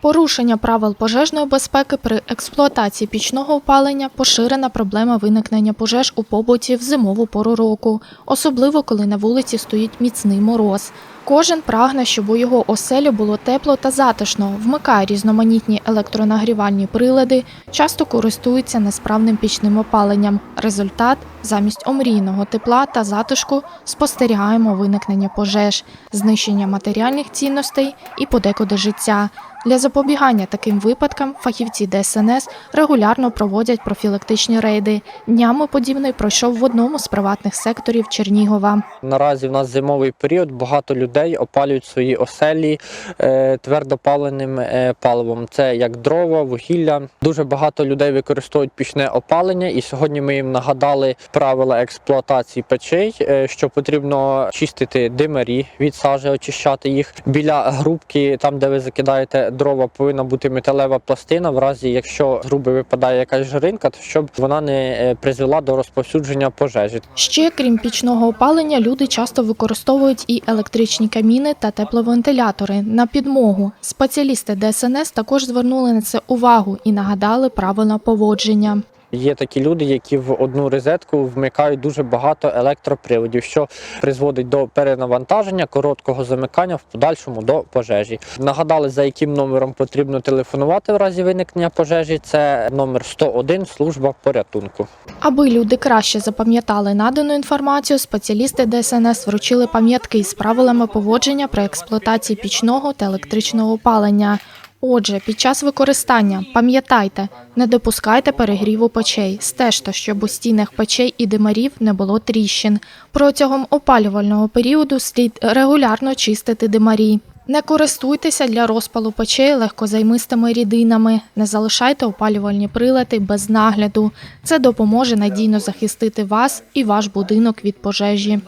Порушення правил пожежної безпеки при експлуатації пічного опалення поширена проблема виникнення пожеж у побуті в зимову пору року, особливо коли на вулиці стоїть міцний мороз. Кожен прагне, щоб у його оселі було тепло та затишно, вмикає різноманітні електронагрівальні прилади, часто користується несправним пічним опаленням. Результат замість омрійного тепла та затишку спостерігаємо виникнення пожеж, знищення матеріальних цінностей і подекуди життя. Для запобігання таким випадкам фахівці ДСНС регулярно проводять профілактичні рейди. Днями подібний пройшов в одному з приватних секторів Чернігова. Наразі в нас зимовий період. Багато людей опалюють свої оселі е, твердопаленим е, паливом. Це як дрова, вугілля. Дуже багато людей використовують пічне опалення, і сьогодні ми їм нагадали правила експлуатації печей, е, що потрібно чистити димарі від сажі, очищати їх. Біля грубки, там де ви закидаєте дрова, повинна бути металева пластина. В разі, якщо з груби випадає якась жиринка, то щоб вона не е, призвела до розповсюдження пожежі. Ще крім пічного опалення, люди часто використовують і електричні каміни та тепловентилятори на підмогу. Спеціалісти ДСНС також звернули на це увагу і нагадали правила поводження. Є такі люди, які в одну розетку вмикають дуже багато електроприводів, що призводить до перенавантаження, короткого замикання в подальшому до пожежі. Нагадали, за яким номером потрібно телефонувати в разі виникнення пожежі. Це номер 101, служба порятунку. Аби люди краще запам'ятали надану інформацію, спеціалісти ДСНС вручили пам'ятки з правилами поводження при експлуатації пічного та електричного опалення. Отже, під час використання пам'ятайте, не допускайте перегріву печей, стежте, щоб у стінах печей і димарів не було тріщин. Протягом опалювального періоду слід регулярно чистити димарі. Не користуйтеся для розпалу печей легкозаймистими рідинами, не залишайте опалювальні прилади без нагляду. Це допоможе надійно захистити вас і ваш будинок від пожежі.